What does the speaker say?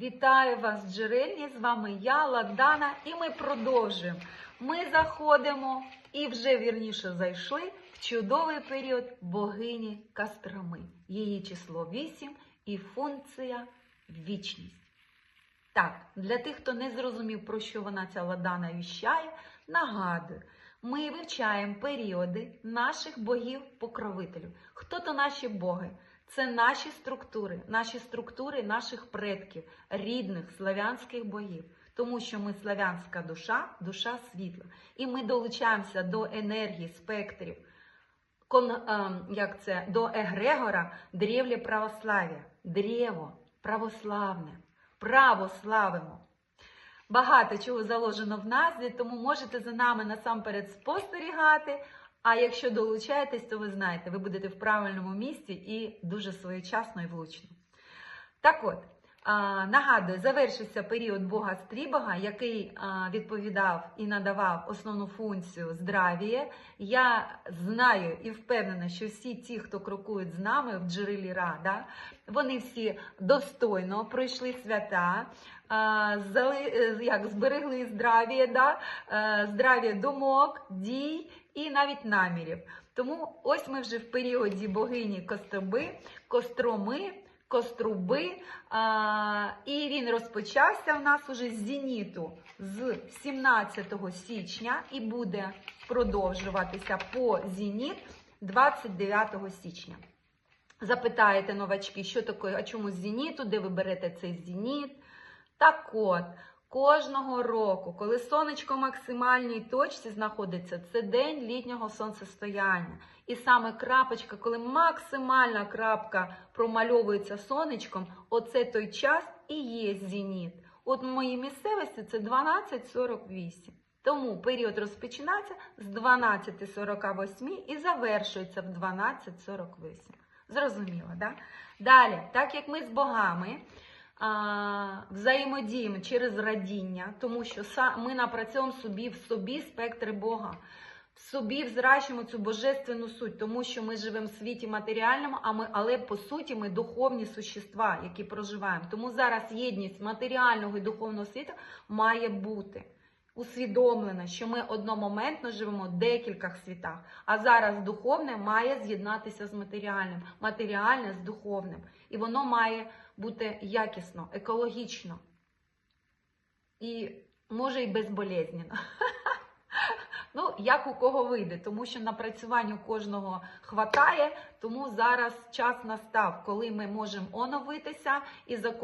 Вітаю вас, джерельні! З вами я, Ладана, і ми продовжуємо. Ми заходимо і вже вірніше зайшли в чудовий період богині Костроми. Її число 8 і функція вічність. Так, для тих, хто не зрозумів, про що вона ця ладана віщає, нагадую, ми вивчаємо періоди наших богів-покровителів. Хто то наші боги? Це наші структури, наші структури наших предків, рідних славянських богів. Тому що ми славянська душа, душа світла. І ми долучаємося до енергії, спектрів, кон, ем, як це, до егрегора древлє православ'я. Древо православне. Право славимо. Багато чого заложено в назві, тому можете за нами насамперед спостерігати. А якщо долучаєтесь, то ви знаєте, ви будете в правильному місці і дуже своєчасно і влучно. Так от, нагадую, завершився період Бога Стрібога, який відповідав і надавав основну функцію здравіє. Я знаю і впевнена, що всі ті, хто крокують з нами в джерелі Рада, вони всі достойно пройшли свята, е, як, зберегли здравіє, да? е, здравіє думок, дій і навіть намірів. Тому ось ми вже в періоді богині Костроби, Костроми, Коструби, і він розпочався в нас уже з зеніту з 17 січня і буде продовжуватися по зеніт 29 січня. Запитаєте новачки, що таке, а чому з зеніту, де ви берете цей зеніт? Так от, кожного року, коли сонечко в максимальній точці знаходиться, це день літнього сонцестояння. І саме крапочка, коли максимальна крапка промальовується сонечком, оце той час і є зеніт. От в моїй місцевості це 12.48. Тому період розпочинається з 12.48 і завершується в 12.48. Зрозуміло, да? Далі, так як ми з богами взаємодіємо через радіння, тому що ми напрацьовуємо собі в собі спектри Бога, в собі взращуємо цю божественну суть, тому що ми живемо в світі матеріальному, а ми, але по суті ми духовні существа, які проживаємо. Тому зараз єдність матеріального і духовного світу має бути усвідомлена, що ми одномоментно живемо в декількох світах. А зараз духовне має з'єднатися з матеріальним, матеріальне з духовним. І воно має бути якісно, екологічно і може і безболезненно. Ну, як у кого вийде, тому що напрацювань у кожного хватає, тому зараз час настав, коли ми можемо оновитися і закон.